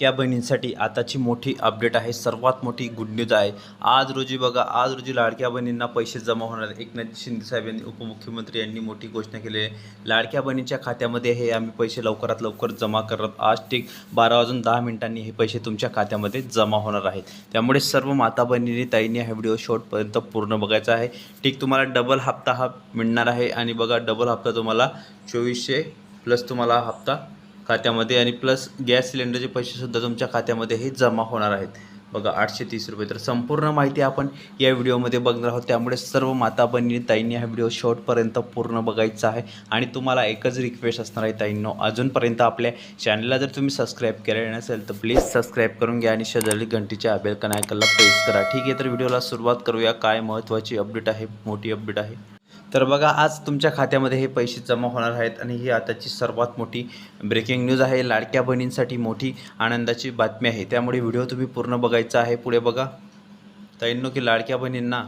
त्या बहिणींसाठी आताची मोठी अपडेट आहे. सर्वात मोठी गुड न्यूज आहे. आज रोजी बघा आज रोजी लाडक्या बहिणींना पैसे जमा होणार एकनाथ शिंदे साहेब यांनी उपमुख्यमंत्री यांनी मोठी घोषणा केली आहे. लाडक्या बहिणींच्या खात्यामध्ये हे आम्ही पैसे लवकरात लवकर जमा करत आज ठीक बारा वाजून दहा मिनिटांनी हे पैसे तुमच्या खात्यामध्ये जमा होणार आहेत. त्यामुळे सर्व माता बहिणींनी ताईंनी हा व्हिडिओ शॉर्टपर्यंत पूर्ण बघायचा आहे. ठीक तुम्हाला डबल हप्ता हा मिळणार आहे. आणि बघा डबल हप्ता तुम्हाला चोवीसशे प्लस तुम्हाला हा हप्ता खात्यामध्ये आणि प्लस गॅस सिलेंडरचे पैसेसुद्धा तुमच्या खात्यामध्ये हे जमा होणार आहेत. बघा आठशे तीस रुपये. तर संपूर्ण माहिती आपण या व्हिडिओमध्ये बघणार आहोत. त्यामुळे सर्व माता बहिणी ताईंनी हा व्हिडिओ शॉर्टपर्यंत पूर्ण बघायचा आहे. आणि तुम्हाला एकच रिक्वेस्ट असणार आहे ताईंनो अजूनपर्यंत आपल्या चॅनलला जर तुम्ही सबस्क्राईब केले नसेल तर प्लीज सबस्क्राईब करून घ्या आणि शेजारी घंटीच्या अबेल कनायकलला प्रेस करा. ठीक आहे तर व्हिडिओला सुरुवात करूया. काय महत्त्वाची अपडेट आहे? मोठी अपडेट आहे. तर बघा आज तुमच्या खात्यामध्ये हे पैसे जमा होणार आहेत आणि ही आताची सर्वात मोठी ब्रेकिंग न्यूज आहे. लाडक्या बहिणींसाठी मोठी आनंदाची बातमी आहे. त्यामुळे व्हिडिओ तुम्ही पूर्ण बघायचा आहे. पुढे बघा. तैनो की लाडक्या बहिणींना.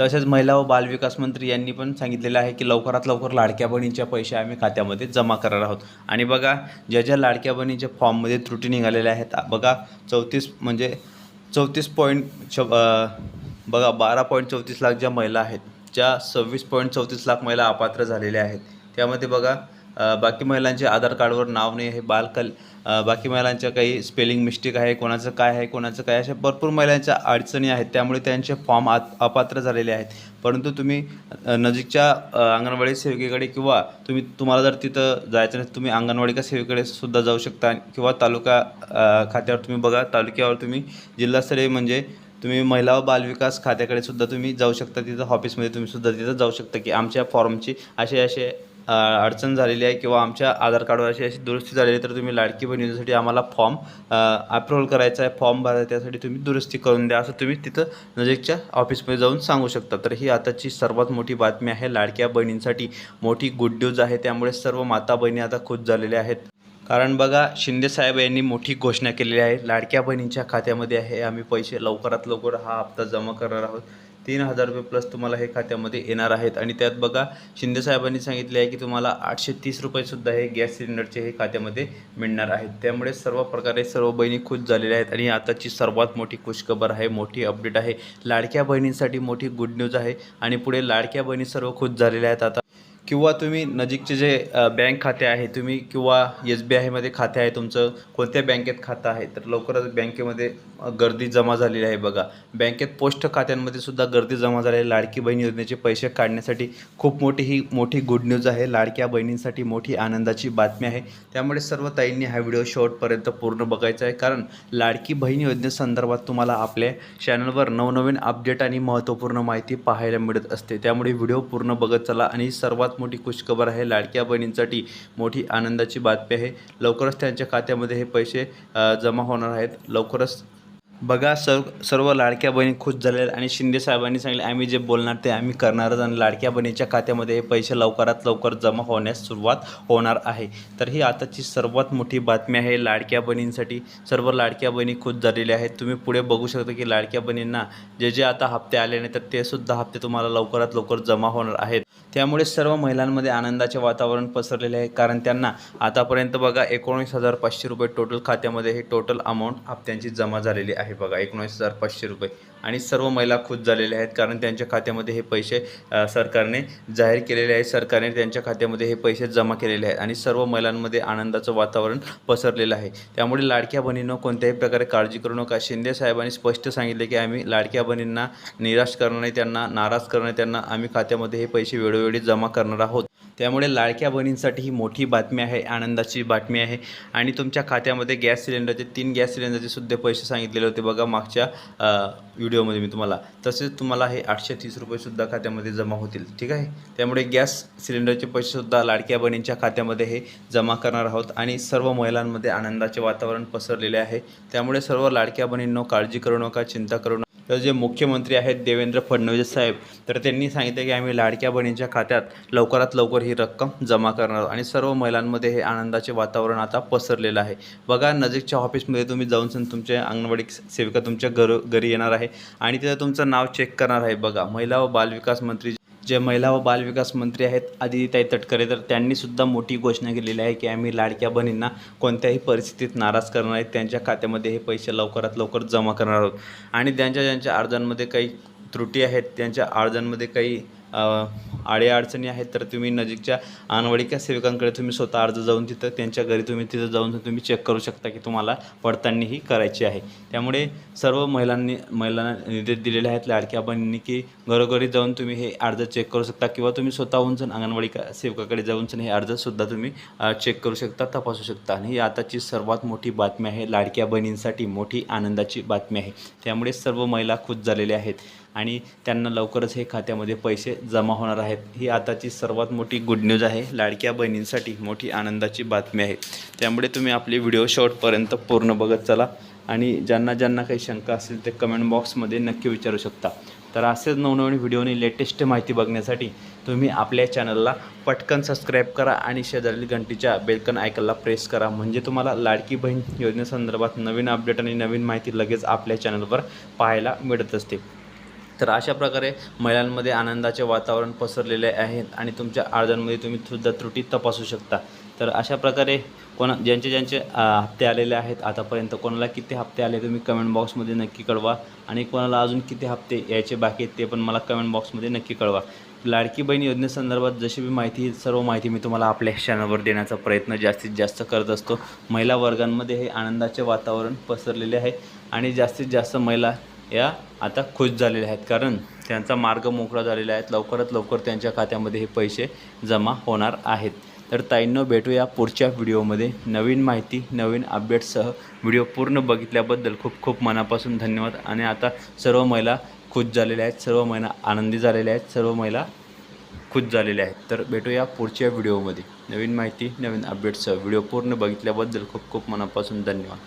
तसेच महिला व बालविकास मंत्री यांनी पण सांगितलेलं आहे की लवकरात लवकर लाडक्या बहिणींच्या पैसे आम्ही खात्यामध्ये जमा करणार आहोत. आणि बघा ज्या ज्या लाडक्या बहिणींच्या फॉर्ममध्ये त्रुटी निघालेल्या आहेत बघा चौतीस म्हणजे चौतीस पॉईंट छ बघा बारा पॉईंट चौतीस लाख ज्या महिला आहेत ज्या सव्वीस पॉईंट चौतीस लाख महिला अपात्र झालेल्या आहेत. त्यामध्ये बघा बाकी महिलांचे आधार कार्डवर नाव नाही हे बालकल बाकी महिलांच्या काही स्पेलिंग मिस्टेक आहे कोणाचं काय आहे कोणाचं काय अशा भरपूर महिलांच्या अडचणी आहेत. त्यामुळे त्यांचे फॉर्म आत अपात्र झालेले आहेत. परंतु तुम्ही नजीकच्या अंगणवाडी सेविकेकडे किंवा तुम्ही तुम्हाला जर तिथं जायचं नाही तुम्ही अंगणवाडी का सेविकेकडे सुद्धा जाऊ शकता किंवा तालुका खात्यावर तुम्ही बघा तालुक्यावर तुम्ही जिल्हास्तरीय म्हणजे तुम्ही महिला व बालविकास खात्याकडे सुद्धा तुम्ही जाऊ शकता. तिथं ऑफिसमध्ये तुम्ही सुद्धा तिथं जाऊ शकता की आमच्या फॉर्मची असे असे अडचण झालेली आहे किंवा आमच्या आधार कार्डवर अशी अशी दुरुस्ती झालेली आहे तर तुम्ही लाडकी बहिणीसाठी आम्हाला फॉर्म अप्रूव्हल करायचा आहे. फॉर्म भरायचा त्यासाठी तुम्ही दुरुस्ती करून द्या असं तुम्ही तिथं नजीकच्या ऑफिसमध्ये जाऊन सांगू शकता. तर ही आताची सर्वात मोठी बातमी आहे लाडक्या बहिणींसाठी मोठी गुड न्यूज आहे. त्यामुळे सर्व माता बहिणी आता खुश झालेल्या आहेत. कारण बघा शिंदे साहेब यांनी मोठी घोषणा केलेली आहे. लाडक्या बहिणींच्या खात्यामध्ये आहे. आम्ही पैसे लवकरात लवकर हा हप्ता जमा करणार आहोत. तीन हजार रुपये प्लस तुम्हाला हे खात्यामध्ये येणार आहेत. आणि त्यात बघा शिंदे साहेबांनी सांगितले आहे की तुम्हाला आठशे तीस रुपयेसुद्धा हे गॅस सिलेंडरचे हे खात्यामध्ये मिळणार आहेत. त्यामुळे सर्व प्रकारे सर्व बहिणी खुश झालेल्या आहेत. आणि आताची सर्वात मोठी खुशखबर आहे मोठी अपडेट आहे. लाडक्या बहिणींसाठी मोठी गुड न्यूज आहे. आणि पुढे लाडक्या बहिणी सर्व खुश झालेल्या आहेत. आता किंवा तुम्ही नजीकचे जे बँक खाते आहे तुम्ही किंवा एस बी आयमध्ये खाते आहे तुमचं कोणत्या बँकेत खातं आहे तर लवकरच बँकेमध्ये गर्दी जमा झालेली आहे बघा. बँकेत पोस्ट खात्यांमध्ये सुद्धा गर्दी जमा झाली आहे. लाडकी बहीण योजनेचे पैसे काढण्यासाठी खूप मोठी ही मोठी गुड न्यूज आहे. लाडक्या बहिणींसाठी मोठी आनंदाची बातमी आहे. त्यामुळे सर्व ताईंनी हा व्हिडिओ शेवटपर्यंत पूर्ण बघायचा आहे. कारण लाडकी बहीण योजनेसंदर्भात तुम्हाला आपल्या चॅनलवर नवनवीन अपडेट आणि महत्त्वपूर्ण माहिती पाहायला मिळत असते. त्यामुळे व्हिडिओ पूर्ण बघत चला आणि सर्वात सर्वात मोठी खुशखबर आहे. लाडक्या बहिणींसाठी मोठी आनंदाची बातमी आहे. लवकरच त्यांच्या खात्यामध्ये हे पैसे जमा होणार आहेत. लवकरच बघा सर्व सर्व लाडक्या बहिणी खुश झालेल्या आहेत. आणि शिंदे साहेबांनी सांगितले आम्ही जे बोलणार ते आम्ही करणारच आणि लाडक्या बहिणीच्या खात्यामध्ये हे पैसे लवकरात लवकर जमा होण्यास सुरुवात होणार आहे. तर ही आताची सर्वात मोठी बातमी आहे. लाडक्या बहिणींसाठी सर्व लाडक्या बहिणी खुश झालेल्या आहेत. तुम्ही पुढे बघू शकता की लाडक्या बहिणींना जे जे आता हप्ते आले नाही तर ते सुद्धा हप्ते तुम्हाला लवकरात लवकर जमा होणार आहेत. त्यामुळे सर्व महिलांमध्ये आनंदाचे वातावरण पसरलेले आहे. कारण त्यांना आतापर्यंत बघा एकोणीस हजार पाचशे रुपये टोटल खात्यामध्ये हे टोटल अमाऊंट हप्त्यांची जमा झालेली आहे बघा. एकोणीस हजार पाचशे रुपये. आणि सर्व महिला खुश झालेल्या आहेत कारण त्यांच्या खात्यामध्ये हे पैसे सरकारने जाहीर केलेले आहे सरकारने त्यांच्या खात्यामध्ये हे पैसे जमा केलेले आहेत आणि सर्व महिलांमध्ये आनंदाचं वातावरण पसरलेलं आहे. त्यामुळे लाडक्या बहिणीनं कोणत्याही प्रकारे काळजी करू नका. शिंदे साहेबांनी स्पष्ट सांगितले की आम्ही लाडक्या बहिणींना निराश करणार नाही त्यांना नाराज करणार त्यांना आम्ही खात्यामध्ये हे पैसे वेळोवेळी जमा करणार आहोत. त्यामुळे लाडक्या बहिणींसाठी ही मोठी बातमी आहे आनंदाची बातमी आहे. आणि तुमच्या खात्यामध्ये गॅस सिलेंडरचे तीन गॅस सिलेंडरचे सुद्धा पैसे सांगितलेले होते बघा मागच्या व्हिडिओमध्ये मी तुम्हाला. तसेच तुम्हाला हे आठशे तीस रुपयेसुद्धा खात्यामध्ये जमा होतील ठीक आहे? त्यामुळे गॅस सिलेंडरचे पैसेसुद्धा लाडक्या बहिणींच्या खात्यामध्ये हे जमा करणार आहोत. आणि सर्व महिलांमध्ये आनंदाचे वातावरण पसरलेले आहे. त्यामुळे सर्व लाडक्या बहिणींनो काळजी करू नका चिंता करू नका. तर जे मुख्यमंत्री आहेत देवेंद्र फडणवीस साहेब तर त्यांनी सांगितले की आम्ही लाडक्या बहिणींच्या खात्यात लवकरात लवकर ही रक्कम जमा करणार आहोत. आणि सर्व महिलांमध्ये हे आनंदाचे वातावरण आता पसरलेलं आहे. बघा नजीकच्या ऑफिसमध्ये तुम्ही जाऊन सन तुमच्या अंगणवाडी सेविका तुमच्या घर घरी येणार आहे. आणि तिथं तुमचं नाव चेक करणार आहे. बघा महिला व बालविकास मंत्री जे महिला व बालविकास मंत्री आहेत आदितीताई तटकरे तर त्यांनीसुद्धा मोठी घोषणा केलेली आहे की आम्ही लाडक्या बहिणींना कोणत्याही परिस्थितीत नाराज करणार आहेत त्यांच्या खात्यामध्ये हे पैसे लवकरात लवकर जमा करणार आहोत. आणि त्यांच्या ज्यांच्या अर्जांमध्ये काही त्रुटी आहेत त्यांच्या अर्जांमध्ये काही अडीअडचणी आहेत तर तुम्ही नजीकच्या अंगणवाडी सेविकांकडे तुम्ही स्वतः अर्ज जाऊन तिथं त्यांच्या घरी तुम्ही तिथं जाऊन तुम्ही चेक करू शकता की तुम्हाला पडताळणी ही करायची आहे. त्यामुळे सर्व महिलांनी महिलांना निर्देश दिलेले आहेत लाडक्या बहिणींनी की घरोघरी जाऊन तुम्ही हे अर्ज चेक करू शकता किंवा तुम्ही स्वतःहून जण अंगणवाडी का- सेवकाकडे जाऊन हे अर्जसुद्धा तुम्ही चेक करू शकता तपासू शकता. आणि ही आताची सर्वात मोठी बातमी आहे लाडक्या बहिणींसाठी मोठी आनंदाची बातमी आहे. त्यामुळे सर्व महिला खुश झालेल्या आहेत. आणि त्यांना लवकरच हे खात्यामध्ये पैसे जमा होणार आहेत. ही आताची सर्वात मोठी गुड न्यूज आहे. लाडक्या बहिणींसाठी मोठी आनंदाची बातमी आहे. त्यामुळे तुम्ही आपले व्हिडिओ शॉर्टपर्यंत पूर्ण बघत चला आणि ज्यांना ज्यांना काही शंका असेल ते कमेंट बॉक्समध्ये नक्की विचारू शकता. तर असेच नवनवीन व्हिडिओनी लेटेस्ट माहिती बघण्यासाठी तुम्ही आपल्या चॅनलला पटकन सबस्क्राईब करा आणि शेजारील घंटीच्या बेलकन आयकनला प्रेस करा. म्हणजे तुम्हाला लाडकी बहीण योजनेसंदर्भात नवीन अपडेट आणि नवीन माहिती लगेच आपल्या चॅनलवर पाहायला मिळत असते. तर अशा प्रकारे महिलांमध्ये आनंदाचे वातावरण पसरलेले आहेत आणि तुमच्या अर्जांमध्ये तुम्ही सुद्धा त्रुटी तपासू शकता. तर अशा प्रकारे कोणा ज्यांचे ज्यांचे हप्ते आलेले आहेत आतापर्यंत कोणाला किती हप्ते आले तुम्ही कमेंट बॉक्समध्ये नक्की कळवा आणि कोणाला अजून किती हप्ते यायचे बाकी आहेत ते पण मला कमेंट बॉक्समध्ये नक्की कळवा. लाडकी बहीण योजनेसंदर्भात जशी बी माहिती सर्व माहिती मी तुम्हाला आपल्या चॅनलवर देण्याचा प्रयत्न जास्तीत जास्त करत असतो. महिला वर्गांमध्ये हे आनंदाचे वातावरण पसरलेले आहे आणि जास्तीत जास्त महिला या आता खुश झालेल्या आहेत. कारण त्यांचा मार्ग मोकळा झालेला आहे. लवकरात लवकर त्यांच्या खात्यामध्ये हे पैसे जमा होणार आहेत. तर ताईंनो भेटूया पुढच्या व्हिडिओमध्ये. नवीन माहिती नवीन अपडेट्ससह व्हिडिओ पूर्ण बघितल्याबद्दल खूप खूप मनापासून धन्यवाद. आणि आता सर्व महिला खुश झालेल्या आहेत. सर्व महिला आनंदी झालेल्या आहेत. सर्व महिला खुश झालेल्या आहेत. तर भेटूया पुढच्या व्हिडिओमध्ये. नवीन माहिती नवीन अपडेट्ससह व्हिडिओ पूर्ण बघितल्याबद्दल खूप खूप मनापासून धन्यवाद.